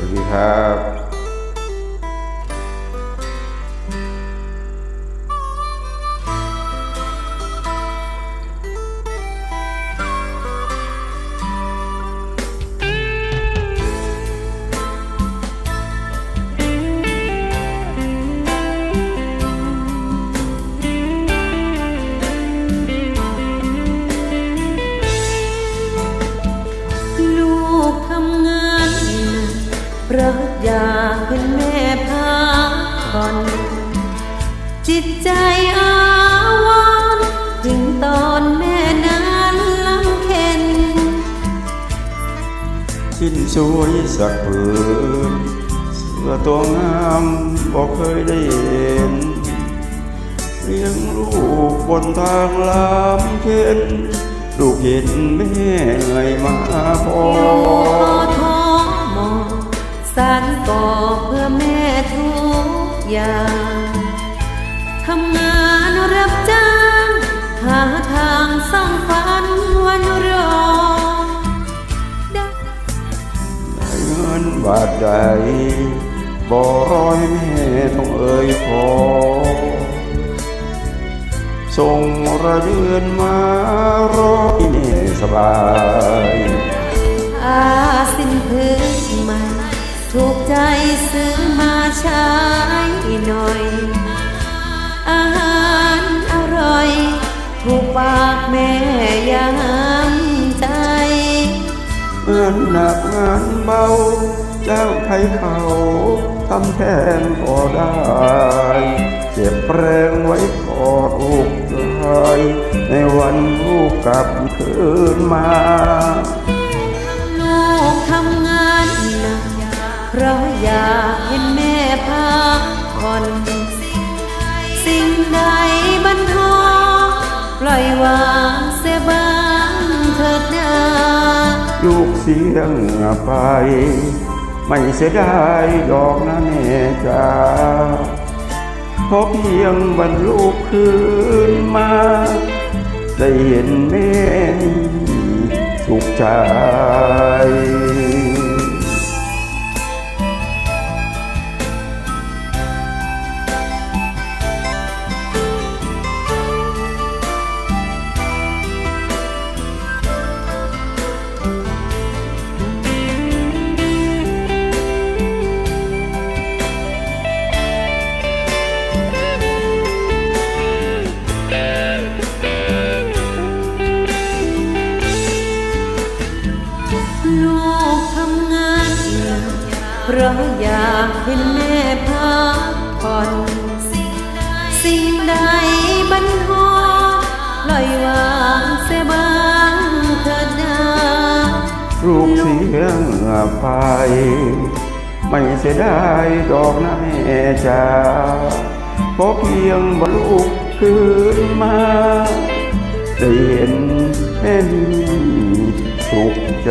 วัส จิตใจอาวรณ์ถึงตอนแม่นั้นลำเค็นชิ้นสวยสักผืนเสื้อตัวงามบอกเคยได้เห็นเลี้ยงลูกบนทางลำเข็นลูกเห็นแม่ไงมาพออยู่พอทอมอสารก่อเพื่อแม่ทุกอย่าง ทำงานรับจ้าง หาทางสร้างฝันวันรอได้เงินบาทใดบ่ร้อยแม่ต้องเอ่ยพอส่งระเดือนมารอให้แม่สบายอาสิ้นพื้นใหม่ถูกใจซื้อมาใช้หน่อย ถูกปากแม่ยามใจเงินหนักงานเบาจ้างใครเขาทำแทนก็ได้ เจ็บแรงไว้กอดลูกชายในวันลูกกลับคืนมา ลูกเสียงไป ไม่เสียดายดอกนะแม่จ้าเพราะเพียงบรรลูกคืนมา ได้เห็นแม่สุขใจ ราะอยากเห็นแม่พักผ่อนสิ่งใดบันทอลอยวางเสียบ้างเถิดนาลูกเสียงไป ไม่เสียดายดอกนะแม่จ๋าเพราะเพียงบรรลูกคืนมาได้เห็นแม่มีสุขใจ